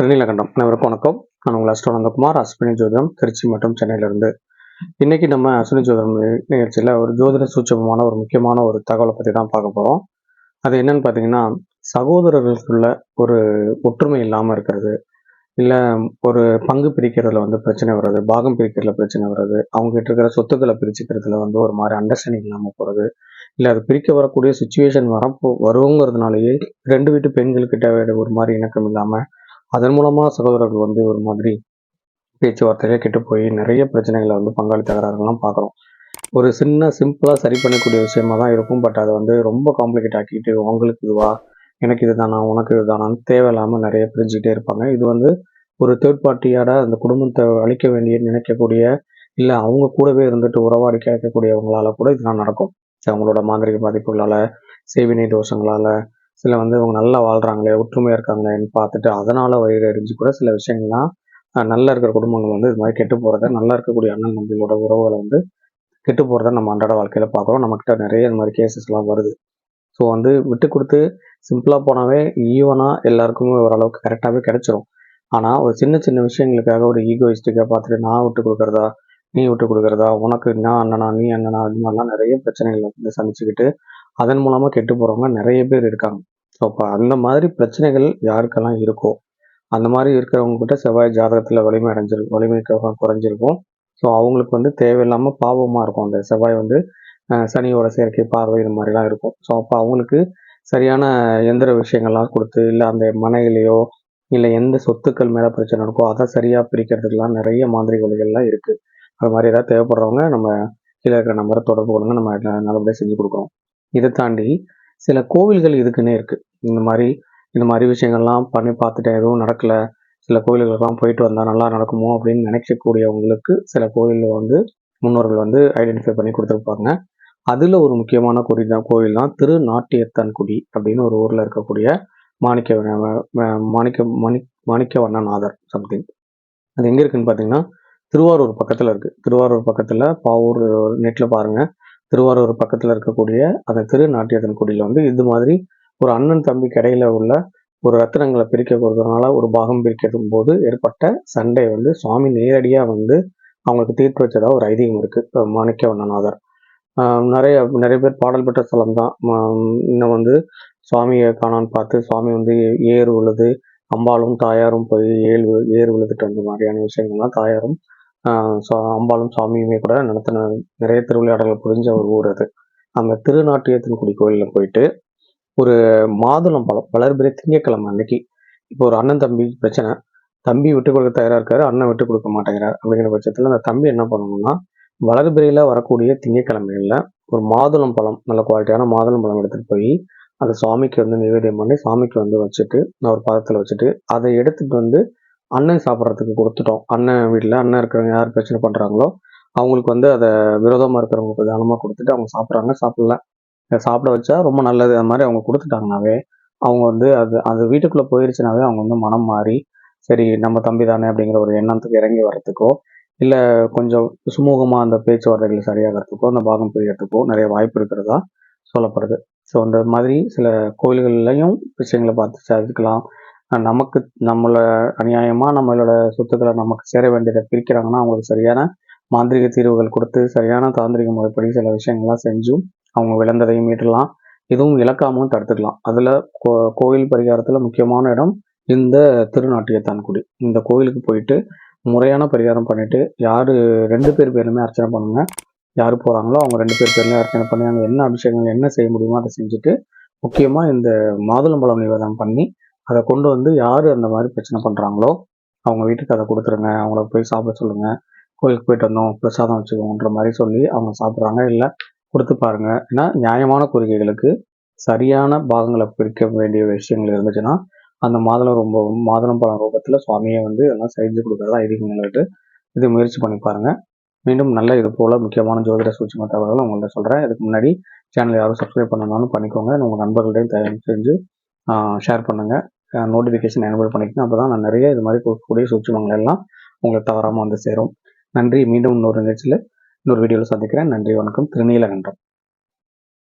திருநீலகண்டம் அனைவருக்கும் வணக்கம். நான் உங்கள் அஸ்டோனந்தகுமார் அஸ்வினி ஜோதிடம் திருச்சி மற்றும் சென்னையிலிருந்து. இன்னைக்கு நம்ம அஸ்வினி ஜோதிடம் நிகழ்ச்சியில் ஒரு ஜோதிட சூச்சகமான ஒரு முக்கியமான ஒரு தகவலை பற்றி தான் பார்க்க போகிறோம் அது என்னன்னு பார்த்தீங்கன்னா சகோதரர்களுக்குள்ள ஒரு ஒற்றுமை இல்லாமல் இருக்கிறது. இல்லை ஒரு பங்கு பிரிக்கிறதுல வந்து பிரச்சனை வர்றது பாகம் பிரிக்கிறதுல பிரச்சனை வர்றது அவங்க கிட்ட இருக்கிற சொத்துக்களை பிரிச்சுக்கிறதுல வந்து ஒரு மாதிரி அண்டர்ஸ்டாண்டிங் இல்லாமல் போகிறது இல்லை அது பிரிக்க வரக்கூடிய சுச்சுவேஷன் வரப்போ வருங்கிறதுனாலேயே ரெண்டு வீட்டு பெண்கள்கிட்ட ஒரு மாதிரி இணக்கம் இல்லாமல் அதன் மூலமாக சகோதரர்கள் வந்து ஒரு மாதிரி பேச்சுவார்த்தையிலே கெட்டு போய் நிறைய பிரச்சனைகளை வந்து பங்காளி தகராறுகள்லாம் பார்க்குறோம். ஒரு சின்ன சிம்பிளாக சரி பண்ணக்கூடிய விஷயமா தான் இருக்கும். பட் அதை வந்து ரொம்ப காம்ப்ளிகேட் ஆக்கிட்டு உங்களுக்கு இதுவா? எனக்கு இது தானா உனக்கு இது தானான்னு தேவையில்லாமல் நிறைய பிரிஞ்சுக்கிட்டே இருப்பாங்க. இது வந்து ஒரு தேர்ட் பார்ட்டியோட அந்த குடும்பத்தை அழிக்க வேண்டிய நினைக்கக்கூடிய இல்லை அவங்க கூடவே இருந்துட்டு உறவாடி கேட்கக்கூடியவங்களால கூட இதெல்லாம் நடக்கும். அவங்களோட மாந்திரிக பாதிப்புகளால் சேவினை தோஷங்களால் சில வந்து இவங்க நல்லா வாழ்கிறாங்களே ஒற்றுமையாக இருக்காங்களேன்னு பார்த்துட்டு அதனால் வயிறு எரிஞ்சு கூட சில விஷயங்கள்லாம் நல்லா இருக்கிற குடும்பங்கள் வந்து இது மாதிரி கெட்டு போகிறத நல்லா இருக்கக்கூடிய அண்ணன் தம்பிகளோட உறவுகளை வந்து கெட்டு போகிறத நம்ம அன்றாட வாழ்க்கையில் பார்க்குறோம். நம்மக்கிட்ட நிறைய இந்த மாதிரி கேசஸ்லாம் வருது. ஸோ வந்து விட்டு கொடுத்து சிம்பிளாக போனாவே ஈவனாக எல்லாருக்குமே ஓரளவுக்கு கரெக்டாகவே கிடைச்சிரும். ஆனால் ஒரு சின்ன சின்ன விஷயங்களுக்காக ஒரு ஈகோயிஸ்டிக்காக பார்த்துட்டு நான் விட்டு கொடுக்குறதா நீ விட்டு கொடுக்குறதா உனக்கு நான் அண்ணனா நீ அண்ணனா அது மாதிரிலாம் நிறைய பிரச்சனைகளை வந்து சந்திச்சுக்கிட்டு அதன் மூலமாக கெட்டு போகிறவங்க நிறைய பேர் இருக்காங்க. ஸோ அப்போ அந்த மாதிரி பிரச்சனைகள் யாருக்கெல்லாம் இருக்கோ அந்த மாதிரி இருக்கிறவங்ககிட்ட செவ்வாய் ஜாதகத்தில் வலிமை அடைஞ்சிருக்கும் வலிமை குறைஞ்சிருக்கும். ஸோ அவங்களுக்கு வந்து தேவையில்லாமல் பாவமாக இருக்கும். அந்த செவ்வாய் வந்து சனியோட செயற்கை பார்வை இது மாதிரிலாம் இருக்கும். ஸோ அப்போ அவங்களுக்கு சரியான எந்திர விஷயங்கள்லாம் கொடுத்து இல்லை அந்த மனையிலையோ இல்லை எந்த சொத்துக்கள் மேலே பிரச்சனை இருக்கோ அதை சரியாக பிரிக்கிறதுக்கெலாம் நிறைய மாந்திரிக வழிகள்லாம் இருக்குது அது மாதிரி ஏதாவது தேவைப்படுறவங்க நம்ம கீழே இருக்கிற நம்பரை தொடர்பு கொள்ளுங்க. நம்ம நல்லபடியாக செஞ்சு கொடுக்குறோம். இதை தாண்டி சில கோவில்கள் இதுக்குன்னே இருக்குது இந்த மாதிரி இந்த மாதிரி விஷயங்கள்லாம் பண்ணி பார்த்துட்டு எதுவும் நடக்கலை. சில கோயில்களுக்கெல்லாம் போயிட்டு வந்தால் நல்லா நடக்குமோ அப்படின்னு நினைக்கக்கூடியவங்களுக்கு சில கோயிலில் வந்து முன்னோர்கள் வந்து ஐடென்டிஃபை பண்ணி கொடுத்துருப்பாங்க. அதில் ஒரு முக்கியமான குறி தான் கோயில் தான் திருநாட்டியத்தன்குடி அப்படின்னு ஒரு ஊரில் இருக்கக்கூடிய மாணிக்க மாணிக்க மணி மாணிக்க வண்ணநாதர் சம்திங் அது எங்கே இருக்குன்னு பார்த்தீங்கன்னா திருவாரூர் பக்கத்தில் இருக்குது திருவாரூர் பக்கத்தில் பாவூர் நெட்டில் பாருங்கள் திருவாரூர் பக்கத்தில் இருக்கக்கூடிய அந்த திருநாட்டியத்தன்குடியில் வந்து இது மாதிரி ஒரு அண்ணன் தம்பி கடையில் உள்ள ஒரு ரத்தினங்களை பிரிக்க கொடுக்கறதுனால ஒரு பாகம் பிரிக்கும் போது ஏற்பட்ட சண்டை வந்து சுவாமி நேரடியாக வந்து அவங்களுக்கு தீர்த்து வச்சதாக ஒரு ஐதீகம் இருக்குது மாணிக்க வண்ணநாதர். நிறைய நிறைய பேர் பாடல் பெற்ற ஸ்தலம் தான். இன்னும் வந்து சுவாமியை காணான்னு பார்த்து சுவாமி வந்து ஏறு உள்ளது அம்பாலும் தாயாரும் போய் ஏழு ஏறு உழுதுட்டு வந்த மாதிரியான விஷயங்கள்லாம் தாயாரும் அம்பாலும் சுவாமியுமே கூட நடத்தின நிறைய திருவிளையாடல்கள் புரிஞ்ச ஒரு ஊர் அது. அந்த திருநாட்டியத்தின் குடி கோயிலில் போயிட்டு ஒரு மாதுளம் பழம் வளர்பிறை திங்கக்கிழமை அன்னைக்கு. இப்போ ஒரு அண்ணன் தம்பி பிரச்சனை. தம்பி விட்டு கொடுக்க தயாராக இருக்காரு அண்ணன் விட்டு கொடுக்க மாட்டேங்கிறார் அப்படிங்கிற பட்சத்தில் அந்த தம்பி என்ன பண்ணணும்னா வளர்பிறையில் வரக்கூடிய திங்கக்கிழமைகளில் ஒரு மாதுளம் பழம் நல்ல குவாலிட்டியான மாதுளம் பழம் எடுத்துகிட்டு போய் அந்த சுவாமிக்கு வந்து நிவேதியம் பண்ணி சாமிக்கு வந்து வச்சுட்டு நான் ஒரு பதத்தில் வச்சுட்டு அதை எடுத்துகிட்டு வந்து அண்ணன் சாப்பிட்றதுக்கு கொடுத்துட்டோம். அண்ணன் வீட்டில் அண்ணன் இருக்கிறவங்க யார் பிரச்சனை பண்ணுறாங்களோ அவங்களுக்கு வந்து அதை விரோதமாக இருக்கிறவங்களுக்கு தானமாக கொடுத்துட்டு அவங்க சாப்பிட்றாங்க சாப்பிடல. சாப்பிட வச்சா ரொம்ப நல்லது அந்த மாதிரி அவங்க கொடுத்துட்டாங்கனாவே அவங்க வந்து அது அது வீட்டுக்குள்ளே போயிருச்சுனாவே அவங்க வந்து மனம் மாறி சரி நம்ம தம்பி தானே அப்படிங்கிற ஒரு எண்ணத்துக்கு இறங்கி வர்றதுக்கோ இல்லை கொஞ்சம் சுமூகமாக அந்த பேச்சுவார்த்தைகள் சரியாகிறதுக்கோ அந்த பாகம் பிரிகிறதுக்கோ நிறைய வாய்ப்பு இருக்கிறதா சொல்லப்படுது. ஸோ அந்த மாதிரி சில கோயில்கள்லையும் விஷயங்களை பார்த்து சாதிக்கலாம் நமக்கு நம்மளை அநியாயமாக நம்மளோட சொத்துக்களை நமக்கு சேர வேண்டியதை பிரிக்கிறாங்கன்னா அவங்களுக்கு சரியான மாந்திரிக தீர்வுகள் கொடுத்து சரியான தாந்திரிக முறைப்படி சில விஷயங்கள்லாம் செஞ்சும் அவங்க விளந்ததையும் மீட்டலாம். இதுவும் இழக்காமலும் தடுத்துக்கலாம். அதில் கோ கோவில் பரிகாரத்தில் முக்கியமான இடம் இந்த திருநாட்டியத்தான்குடி. இந்த கோவிலுக்கு போயிட்டு முறையான பரிகாரம் பண்ணிட்டு யார் ரெண்டு பேர் பேருமே அர்ச்சனை பண்ணுங்க. யார் போகிறாங்களோ அவங்க ரெண்டு பேர் பேருமே அர்ச்சனை பண்ணி அங்கே என்ன அபிஷேகங்கள் என்ன செய்ய முடியுமோ அதை செஞ்சுட்டு முக்கியமாக இந்த மாதுளம்பழம் நிவேதனம் பண்ணி அதை கொண்டு வந்து யார் அந்த மாதிரி பிரச்சனை பண்ணுறாங்களோ அவங்க வீட்டுக்கு அதை கொடுத்துருங்க. அவங்கள போய் சாப்பிட சொல்லுங்கள் கோயிலுக்கு போயிட்டு வந்தோம் பிரசாதம் வச்சுக்கோன்ற மாதிரி சொல்லி அவங்க சாப்பிட்றாங்க. இல்லை கொடுத்து பாருங்க. ஏன்னா நியாயமான கோரிக்கைகளுக்கு சரியான பாகங்களை பிரிக்க வேண்டிய விஷயங்கள் இருந்துச்சுன்னா அந்த மாதுளம் ரொம்ப மாதுளம் பழம் ரூபத்தில் சுவாமியை வந்து எல்லாம் செஞ்சு கொடுக்குறதா ஐதீகங்கள்ட்டு இது முயற்சி பண்ணி பாருங்கள் மீண்டும் நல்ல இது போல முக்கியமான ஜோதிட சூட்சம தகவல்கள் உங்கள்கிட்ட சொல்கிறேன் இதுக்கு முன்னாடி சேனல் யாரும் சப்ஸ்கிரைப் பண்ணணும்னு பண்ணிக்கோங்க. உங்கள் நண்பர்கள்டையும் தயார் செஞ்சு ஷேர் பண்ணுங்கள் நோட்டிஃபிகேஷன் எனபிள் பண்ணிக்கணும் அப்போ தான் நான் நிறைய இது மாதிரி கொடுக்கக்கூடிய சூட்சமங்கள் எல்லாம் உங்களுக்கு தவறாமல் வந்து சேரும். நன்றி. மீண்டும் இன்னொரு நிகழ்ச்சியில் இன்னொரு வீடியோவில் சந்திக்கிறேன். நன்றி வணக்கம். திருநீலகண்டம்.